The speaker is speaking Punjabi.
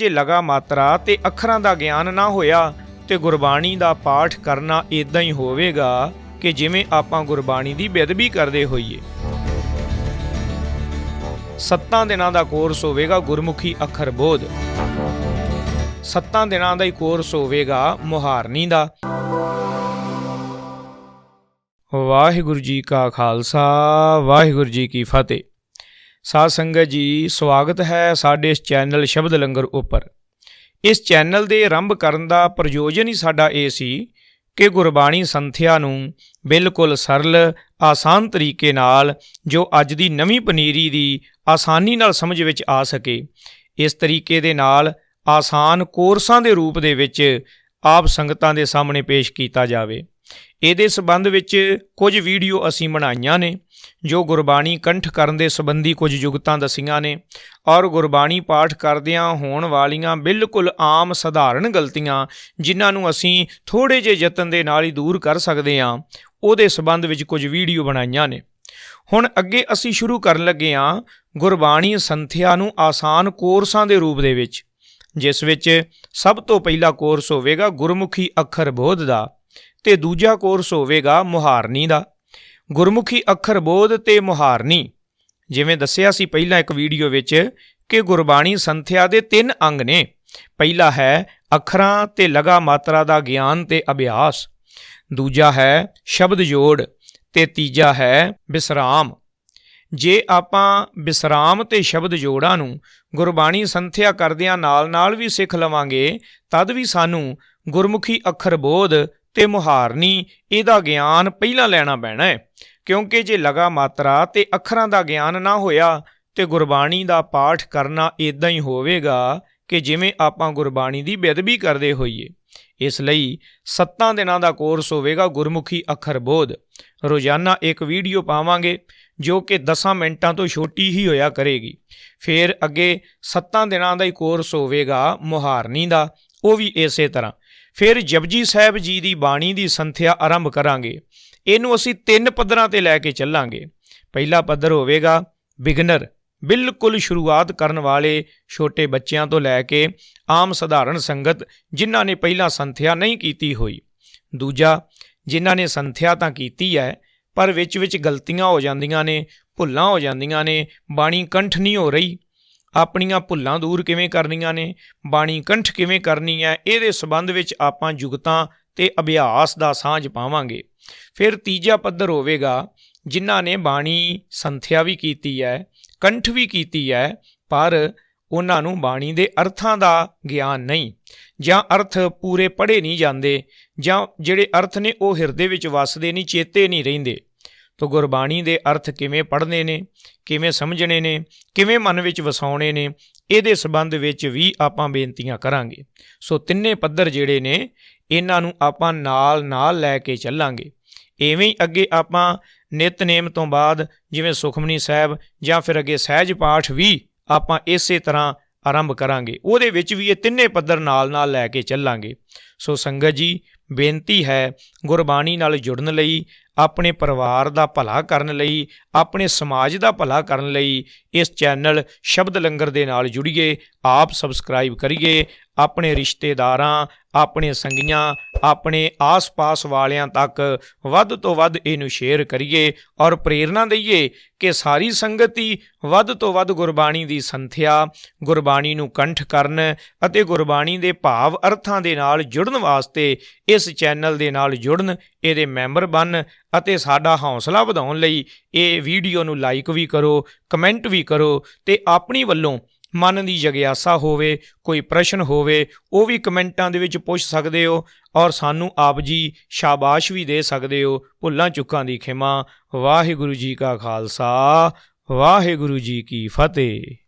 ਜੇ ਲਗਾ ਮਾਤਰਾ ਤੇ ਅੱਖਰਾਂ ਦਾ ਗਿਆਨ ਨਾ ਹੋਇਆ ਤੇ ਗੁਰਬਾਣੀ ਦਾ ਪਾਠ ਕਰਨਾ ਇਦਾਂ ਹੀ ਹੋਵੇਗਾ ਕਿ ਜਿਵੇਂ ਆਪਾਂ ਗੁਰਬਾਣੀ ਦੀ ਬੇਅਦਬੀ ਕਰਦੇ ਹੋਈਏ। ਸੱਤਾਂ ਦਿਨਾਂ ਦਾ ਕੋਰਸ ਹੋਵੇਗਾ ਗੁਰਮੁਖੀ ਅੱਖਰ ਬੋਧ। ਸੱਤਾਂ ਦਿਨਾਂ ਦਾ ਹੀ ਕੋਰਸ ਹੋਵੇਗਾ ਮੁਹਾਰਨੀ ਦਾ। ਵਾਹਿਗੁਰੂ ਜੀ ਕਾ ਖਾਲਸਾ, ਵਾਹਿਗੁਰੂ ਜੀ ਕੀ ਫਤਿਹ। ਸਾਧ ਸੰਗਤ ਜੀ, ਸਵਾਗਤ ਹੈ ਸਾਡੇ ਇਸ ਚੈਨਲ ਸ਼ਬਦ ਲੰਗਰ ਉੱਪਰ। ਇਸ ਚੈਨਲ ਦੇ ਆਰੰਭ ਕਰਨ ਦਾ ਪ੍ਰਯੋਜਨ ਹੀ ਸਾਡਾ ਇਹ ਸੀ ਕਿ ਗੁਰਬਾਣੀ ਸੰਥਿਆ ਨੂੰ ਬਿਲਕੁਲ ਸਰਲ, ਆਸਾਨ ਤਰੀਕੇ ਨਾਲ ਜੋ ਅੱਜ ਦੀ ਨਵੀਂ ਪਨੀਰੀ ਦੀ ਆਸਾਨੀ ਨਾਲ ਸਮਝ ਵਿੱਚ ਆ ਸਕੇ, ਇਸ ਤਰੀਕੇ ਦੇ ਨਾਲ ਆਸਾਨ ਕੋਰਸਾਂ ਦੇ ਰੂਪ ਦੇ ਵਿੱਚ ਆਪ ਸੰਗਤਾਂ ਦੇ ਸਾਹਮਣੇ ਪੇਸ਼ ਕੀਤਾ ਜਾਵੇ। ਇਹਦੇ ਸਬੰਧ ਵਿੱਚ ਕੁਝ ਵੀਡੀਓ ਅਸੀਂ ਬਣਾਈਆਂ ਨੇ, ਜੋ ਗੁਰਬਾਣੀ ਕੰਠ ਕਰਨ ਦੇ ਸੰਬੰਧੀ ਕੁਝ ਯੁਗਤਾਂ ਦਸੀਆਂ ਨੇ ਔਰ ਗੁਰਬਾਣੀ ਪਾਠ ਕਰਦਿਆਂ ਹੋਣ ਵਾਲੀਆਂ ਬਿਲਕੁਲ ਆਮ ਸਧਾਰਨ ਗਲਤੀਆਂ, ਜਿਨ੍ਹਾਂ ਨੂੰ ਅਸੀਂ ਥੋੜੇ ਜਿਹੇ ਯਤਨ ਦੇ ਨਾਲ ਹੀ ਦੂਰ ਕਰ ਸਕਦੇ ਹਾਂ, ਉਹਦੇ ਸੰਬੰਧ ਵਿੱਚ ਕੁਝ ਵੀਡੀਓ ਬਣਾਈਆਂ ਨੇ। ਹੁਣ ਅੱਗੇ ਅਸੀਂ ਸ਼ੁਰੂ ਕਰਨ ਲੱਗੇ ਹਾਂ ਗੁਰਬਾਣੀ ਸੰਥਿਆ ਨੂੰ ਆਸਾਨ ਕੋਰਸਾਂ ਦੇ ਰੂਪ ਦੇ ਵਿੱਚ, ਜਿਸ ਵਿੱਚ ਸਭ ਤੋਂ ਪਹਿਲਾ ਕੋਰਸ ਹੋਵੇਗਾ ਗੁਰਮੁਖੀ ਅੱਖਰ ਬੋਧ ਦਾ। ਤੇ ਦੂਜਾ ਕੋਰਸ ਹੋਵੇਗਾ ਮੁਹਾਰਨੀ ਦਾ। ਗੁਰਮੁਖੀ ਅੱਖਰ ਬੋਧ ਤੇ ਮੁਹਾਰਨੀ। ਜਿਵੇਂ ਦੱਸਿਆ ਸੀ ਪਹਿਲਾਂ ਇੱਕ ਵੀਡੀਓ ਵਿੱਚ ਕਿ ਗੁਰਬਾਣੀ ਸੰਥਿਆ ਦੇ ਤਿੰਨ ਅੰਗ ਨੇ। ਪਹਿਲਾ ਹੈ ਅੱਖਰਾਂ ਤੇ ਲਗਾ ਮਾਤਰਾ ਦਾ ਗਿਆਨ ਤੇ ਅਭਿਆਸ। ਦੂਜਾ ਹੈ ਸ਼ਬਦ ਜੋੜ ਤੇ ਤੀਜਾ ਹੈ ਵਿਸਰਾਮ ਜੇ ਆਪਾਂ ਵਿਸਰਾਮ ਤੇ ਸ਼ਬਦ ਜੋੜਾਂ ਨੂੰ ਗੁਰਬਾਣੀ ਸੰਥਿਆ ਕਰਦਿਆਂ ਨਾਲ-ਨਾਲ ਵੀ ਸਿੱਖ ਲਵਾਂਗੇ, ਤਦ ਵੀ ਸਾਨੂੰ ਗੁਰਮੁਖੀ ਅੱਖਰ ਬੋਧ ਤੇ ਮੁਹਾਰਨੀ ਇਹਦਾ ਗਿਆਨ ਪਹਿਲਾਂ ਲੈਣਾ ਪੈਣਾ ਹੈ। ਕਿਉਂਕਿ ਜੇ ਲਗਾ ਮਾਤਰਾ ਤੇ ਅੱਖਰਾਂ ਦਾ ਗਿਆਨ ਨਾ ਹੋਇਆ, ਤੇ ਗੁਰਬਾਣੀ ਦਾ ਪਾਠ ਕਰਨਾ ਇਦਾਂ ਹੀ ਹੋਵੇਗਾ ਕਿ ਜਿਵੇਂ ਆਪਾਂ ਗੁਰਬਾਣੀ ਦੀ ਬੇਅਦਬੀ ਕਰਦੇ ਹੋਈਏ। ਇਸ ਲਈ ਸੱਤਾਂ ਦਿਨਾਂ ਦਾ ਕੋਰਸ ਹੋਵੇਗਾ ਗੁਰਮੁਖੀ ਅੱਖਰ ਬੋਧ। ਰੋਜ਼ਾਨਾ ਇੱਕ ਵੀਡੀਓ ਪਾਵਾਂਗੇ, ਜੋ ਕਿ 10 ਮਿੰਟਾਂ ਤੋਂ ਛੋਟੀ ਹੀ ਹੋਇਆ ਕਰੇਗੀ। ਫਿਰ ਅੱਗੇ ਸੱਤਾਂ ਦਿਨਾਂ ਦਾ ਹੀ ਕੋਰਸ ਹੋਵੇਗਾ ਮੁਹਾਰਨੀ ਦਾ, ਉਹ ਵੀ ਇਸੇ ਤਰ੍ਹਾਂ। ਫਿਰ ਜਪਜੀ ਸਾਹਿਬ ਜੀ ਦੀ ਬਾਣੀ ਦੀ ਸੰਥਿਆ ਆਰੰਭ ਕਰਾਂਗੇ। ਇਹਨੂੰ ਅਸੀਂ ਤਿੰਨ ਪੱਧਰਾਂ ਤੇ ਲੈ ਕੇ ਚੱਲਾਂਗੇ। ਪਹਿਲਾ ਪੱਧਰ ਹੋਵੇਗਾ ਬਿਗਨਰ, ਬਿਲਕੁਲ ਸ਼ੁਰੂਆਤ ਕਰਨ ਵਾਲੇ ਛੋਟੇ ਬੱਚਿਆਂ ਤੋਂ ਲੈ ਕੇ ਆਮ ਸਧਾਰਨ ਸੰਗਤ ਜਿਨ੍ਹਾਂ ਨੇ ਪਹਿਲਾਂ ਸੰਥਿਆ ਨਹੀਂ ਕੀਤੀ ਹੋਈ। ਦੂਜਾ, ਜਿਨ੍ਹਾਂ ਨੇ ਸੰਥਿਆ ਤਾਂ ਕੀਤੀ ਹੈ, ਪਰ ਵਿੱਚ ਵਿੱਚ ਗਲਤੀਆਂ ਹੋ ਜਾਂਦੀਆਂ ਨੇ, ਭੁੱਲਾਂ ਹੋ ਜਾਂਦੀਆਂ ਨੇ, ਬਾਣੀ ਕੰਠ ਨਹੀਂ ਹੋ ਰਹੀ। ਆਪਣੀਆਂ ਭੁੱਲਾਂ ਦੂਰ ਕਿਵੇਂ ਕਰਨੀਆਂ ਨੇ, ਬਾਣੀ ਕੰਠ ਕਿਵੇਂ ਕਰਨੀ ਹੈ, ਇਹਦੇ ਸਬੰਧ ਵਿੱਚ ਆਪਾਂ ਯੁਗਤਾਂ ਤੇ ਅਭਿਆਸ ਦਾ ਸਾਂਝ ਪਾਵਾਂਗੇ। ਫਿਰ ਤੀਜਾ ਪੱਧਰ ਹੋਵੇਗਾ, ਜਿਨ੍ਹਾਂ ਨੇ ਬਾਣੀ ਸੰਥਿਆ ਵੀ ਕੀਤੀ ਹੈ, ਕੰਠ ਵੀ ਕੀਤੀ ਹੈ, ਪਰ ਉਹਨਾਂ ਨੂੰ ਬਾਣੀ ਦੇ ਅਰਥਾਂ ਦਾ ਗਿਆਨ ਨਹੀਂ, ਜਾਂ ਅਰਥ ਪੂਰੇ ਪੜ੍ਹੇ ਨਹੀਂ ਜਾਂਦੇ, ਜਾਂ ਜਿਹੜੇ ਅਰਥ ਨੇ ਉਹ ਹਿਰਦੇ ਵਿੱਚ ਵਸਦੇ ਨਹੀਂ, ਚੇਤੇ ਨਹੀਂ ਰਹਿੰਦੇ। ਤੋ ਗੁਰਬਾਣੀ ਦੇ ਅਰਥ ਕਿਵੇਂ ਪੜ੍ਹਨੇ ਨੇ, ਕਿਵੇਂ ਸਮਝਣੇ ਨੇ, ਕਿਵੇਂ ਮਨ ਵਿੱਚ ਵਸਾਉਣੇ ਨੇ, ਇਹਦੇ ਸਬੰਧ ਵਿੱਚ ਵੀ ਆਪਾਂ ਬੇਨਤੀਆਂ ਕਰਾਂਗੇ। ਸੋ ਤਿੰਨੇ ਪੱਧਰ ਜਿਹੜੇ ਨੇ, ਇਹਨਾਂ ਨੂੰ ਆਪਾਂ ਨਾਲ ਨਾਲ ਲੈ ਕੇ ਚੱਲਾਂਗੇ। ਐਵੇਂ ਹੀ ਅੱਗੇ ਆਪਾਂ ਨਿਤਨੇਮ ਤੋਂ ਬਾਅਦ ਜਿਵੇਂ ਸੁਖਮਨੀ ਸਾਹਿਬ ਜਾਂ ਫਿਰ ਅੱਗੇ ਸਹਿਜ ਪਾਠ ਵੀ ਆਪਾਂ ਇਸੇ ਤਰ੍ਹਾਂ ਆਰੰਭ ਕਰਾਂਗੇ। ਉਹਦੇ ਵਿੱਚ ਵੀ ਇਹ ਤਿੰਨੇ ਪੱਧਰ ਨਾਲ ਨਾਲ ਲੈ ਕੇ ਚੱਲਾਂਗੇ। ਸੋ ਸੰਗਤ ਜੀ, ਬੇਨਤੀ ਹੈ ਗੁਰਬਾਣੀ ਨਾਲ ਜੁੜਨ ਲਈ ਆਪਣੇ ਪਰਿਵਾਰ ਦਾ ਭਲਾ ਕਰਨ ਲਈ, ਆਪਣੇ ਸਮਾਜ ਦਾ ਭਲਾ ਕਰਨ ਲਈ ਇਸ ਚੈਨਲ ਸ਼ਬਦ ਲੰਗਰ ਦੇ ਨਾਲ ਜੁੜੀਏ। ਆਪ ਸਬਸਕ੍ਰਾਈਬ ਕਰੀਏ, ਆਪਣੇ ਰਿਸ਼ਤੇਦਾਰਾਂ, ਆਪਣੇ ਸੰਗੀਆਂ, ਆਪਣੇ ਆਸ-ਪਾਸ ਵਾਲਿਆਂ ਤੱਕ ਵੱਧ ਤੋਂ ਵੱਧ ਇਹਨੂੰ ਸ਼ੇਅਰ ਕਰੀਏ ਔਰ ਪ੍ਰੇਰਣਾ ਦਈਏ ਕਿ ਸਾਰੀ ਸੰਗਤੀ ਵੱਧ ਤੋਂ ਵੱਧ ਗੁਰਬਾਣੀ ਦੀ ਸੰਥਿਆ, ਗੁਰਬਾਣੀ ਨੂੰ ਕੰਠ ਕਰਨ ਅਤੇ ਗੁਰਬਾਣੀ ਦੇ ਭਾਵ ਅਰਥਾਂ ਦੇ ਨਾਲ ਜੁੜਨ ਵਾਸਤੇ ਇਸ ਚੈਨਲ ਦੇ ਨਾਲ ਜੁੜਨ, ਇਹਦੇ ਮੈਂਬਰ ਬਣ ਅਤੇ ਸਾਡਾ ਹੌਸਲਾ ਵਧਾਉਣ ਲਈ ਇਹ ਵੀਡੀਓ ਨੂੰ ਲਾਈਕ ਵੀ ਕਰੋ ਕਮੈਂਟ ਵੀ ਕਰੋ ਤੇ ਆਪਣੀ ਵੱਲੋਂ ਮਨ ਦੀ ਜਗਿਆਸਾ ਹੋਵੇ, ਕੋਈ ਪ੍ਰਸ਼ਨ ਹੋਵੇ, ਉਹ ਵੀ ਕਮੈਂਟਾਂ ਦੇ ਵਿੱਚ ਪੁੱਛ ਸਕਦੇ ਹੋ ਔਰ ਸਾਨੂੰ ਆਪ ਜੀ ਸ਼ਾਬਾਸ਼ ਵੀ ਦੇ ਸਕਦੇ ਹੋ। ਭੁੱਲਾਂ ਚੁੱਕਾਂ ਦੀ ਖਿਮਾ। ਵਾਹਿਗੁਰੂ ਜੀ ਕਾ ਖਾਲਸਾ। ਵਾਹਿਗੁਰੂ ਜੀ ਕੀ ਫਤਿਹ।